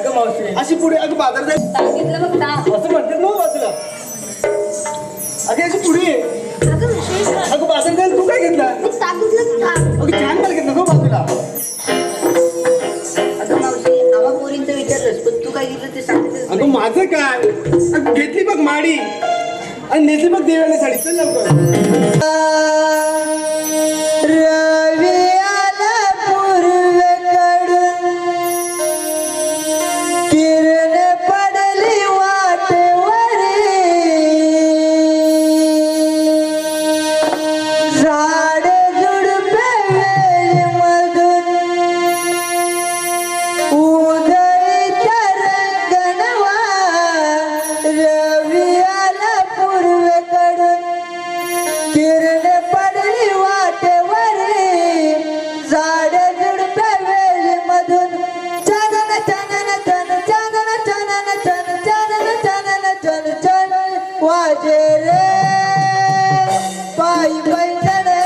काय का मावशी. अशी पुढे अगं बाजार जाईल सांगितलं बघ ता असं म्हणते हो बाजूला. अगे अशी पुढे. ये. अगं विशेष काय? अगं बाजार जाईल तू काय घेतला? मी सांगितलं ताक अगं छान माल घेतला हो बाजूला. अगं मावशी आम्हा पोरींचं विचारलंस पण तू काय घेतलं ते सांगितलं अगं माझं काय? अगं घेतली बघ माडी. आणि नेसली बघ देवाने साडी. चल लवकर. ဝါကျေရေပိုင်ပိုင်တဲ့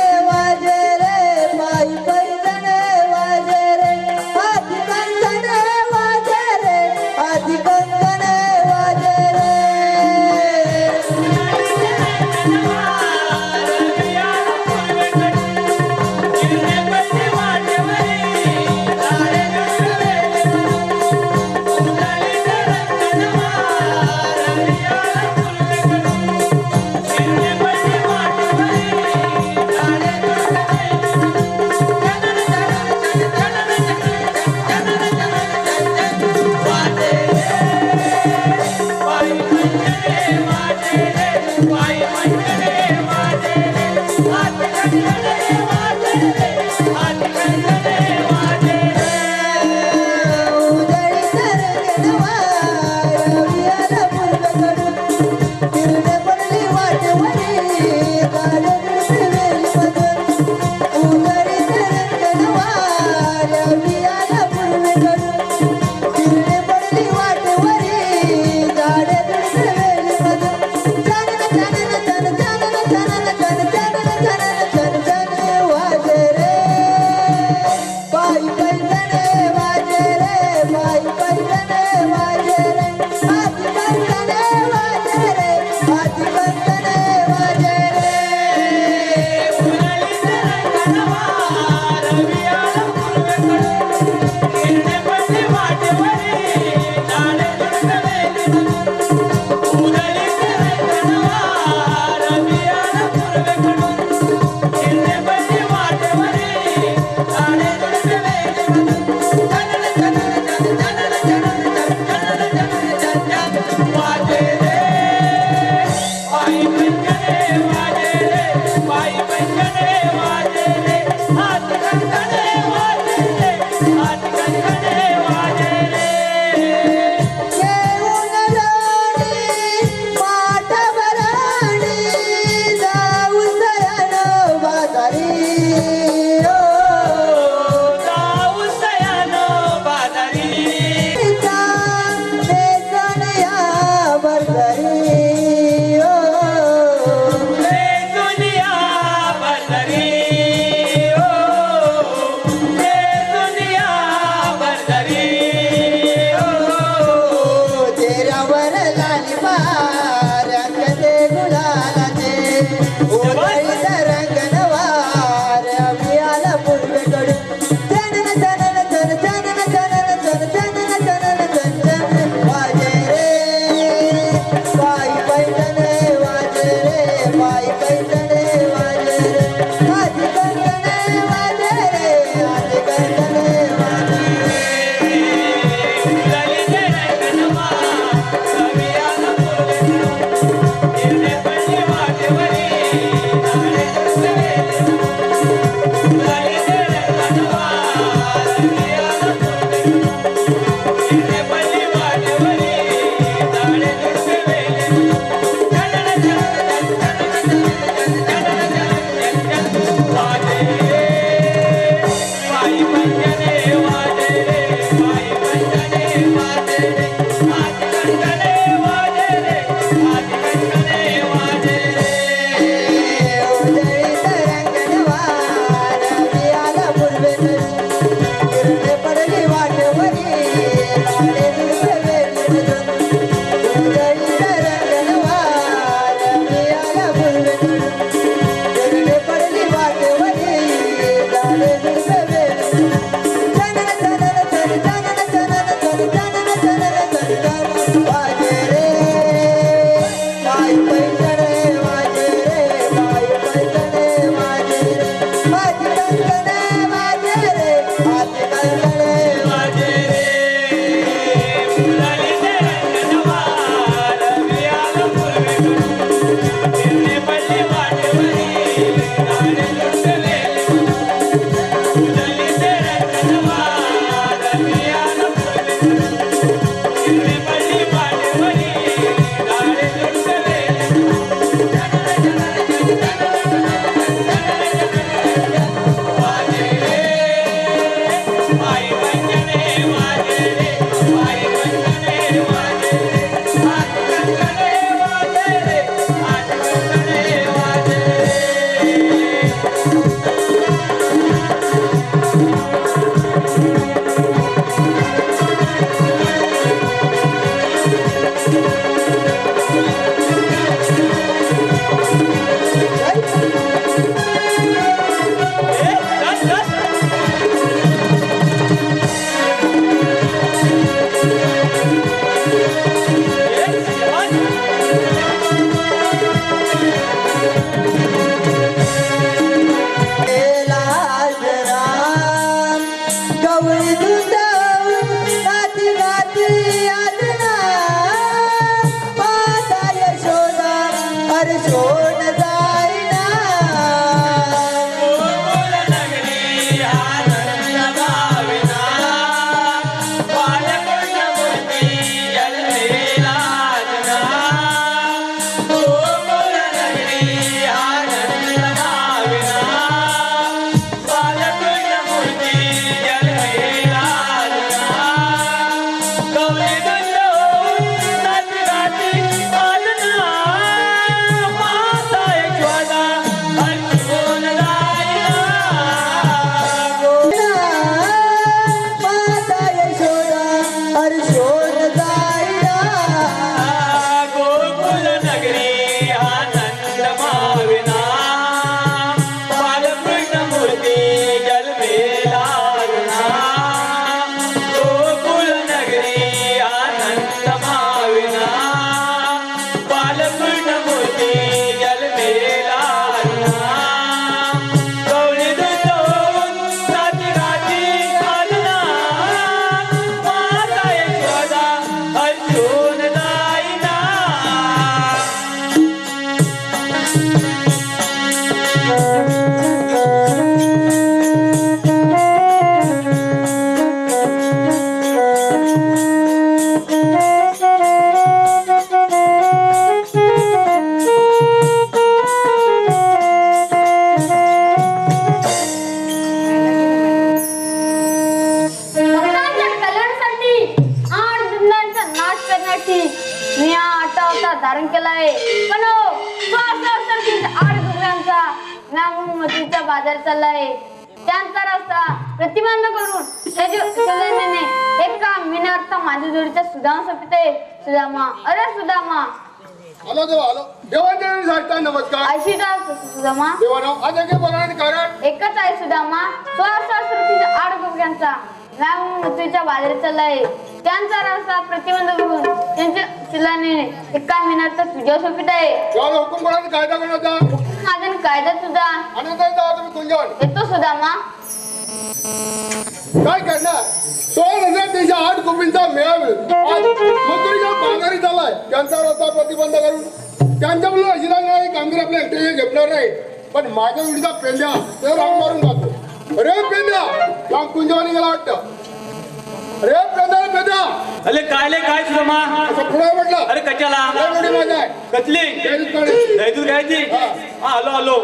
पडली वाटवरी. Yeah. माझ्या जोडीचा सुदामा सपिते सुदामा. अरे सुदामा. आलो देवा आलो देवांदेवी साठता नमस्कार. अशी सुदामा? देवाराव आज कारण? एकच आहे सुदामा. रुपयांचा मृत्यूच्या बाजारात चाललाय. त्यांचा रस्ता प्रतिबंध करून त्यांच्या शिलाने एका मिनिटात तुझ्या सोपित आहे देवाला हुकुम कोणाचा कायदा कोणाचा माझा कायदा आनंद तुम्ही कुंजवन येतो सुदामा. काय करणार? सोळा हजार तीनशे आठ कोपींचा मेळा मंत्रीच्या माघारी झालाय. त्यांचा रस्ता प्रतिबंध करून. त्यांच्यामुळे अशी नाही कामगिरी आपल्या एकट्याने झेपणार नाही पण माझ्या विडीचा पेंड्या ते राम मारून जातो रे पेंड्या काम कुंजवानी गेला वाटत. रे पेंद्या पेंद्या अरे काय ले काय तुझं पुढे म्हटलं. अरे कशाला? एवढी मजा कसली? दूध घ्यायची हा. Hello hello.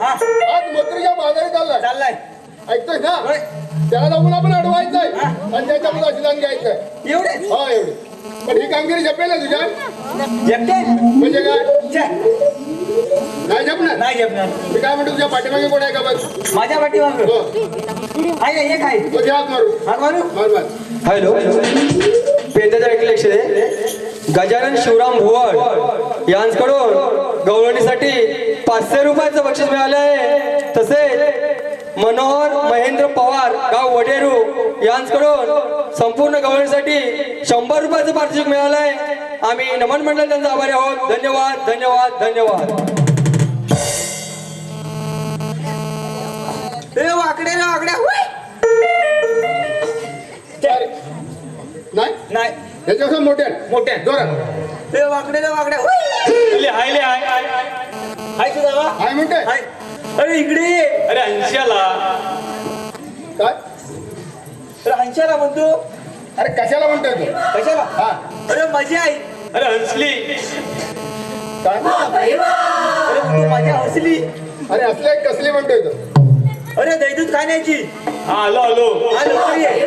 आज मत्रीच्या बाजारी चाललाय. चाललाय. ऐकतोय ना? होय. त्याला जाऊन आपण अडवायचंय. आणि त्याच्या मुलाची दान घ्यायचंय. एवढे? हा एवढे. पण ही कामगिरी जपेल ना तुझ्या? जमते म्हणजे काय? छे, नाही जपणार? नाही जमणार मी काय म्हणतो तुझ्या पाठीमागे कोण आहे का बघ माझ्या पाठीमाग? हो. आहे एक आहे. तो घ्या हात मारू. हात मारू? मार मार. हॅलो. पेंद्याच्या ऐकले लक्ष दे गजानन शिवराम भुवड यांच्याकडून गवळणीसाठी पाचशे रुपयाचं बक्षीस मिळाले आहे. तसेच मनोहर महेंद्र पवार गाव वडेरू यांच्याकडून संपूर्ण गवळणीसाठी शंभर रुपयाचं पारितोषिक मिळालं आहे. आम्ही नमन मंडळ त्यांचा आभारी आहोत. धन्यवाद धन्यवाद धन्यवाद. ए वाकडे रे वाकड्या नाही? नाही. याच्यावर मोठ्या मोठ्या. जोरात. ए वाकडे हुई. ले, हाय ले, हाय, हाय, तुझा वा काय म्हणते. हाय. अरे इकडे. ये. अरे अंशाला. काय? अरे हंशाला म्हणतो. अरे कशाला म्हणतोय तू? कशाला? हा. अरे मजा आई अरे हंसली. काय? अरे तू माझ्या हसली. अरे असले कसली म्हणतोय तू? अरे दैदूत खाण्याची. हा आलो आलो. हा लवकर ये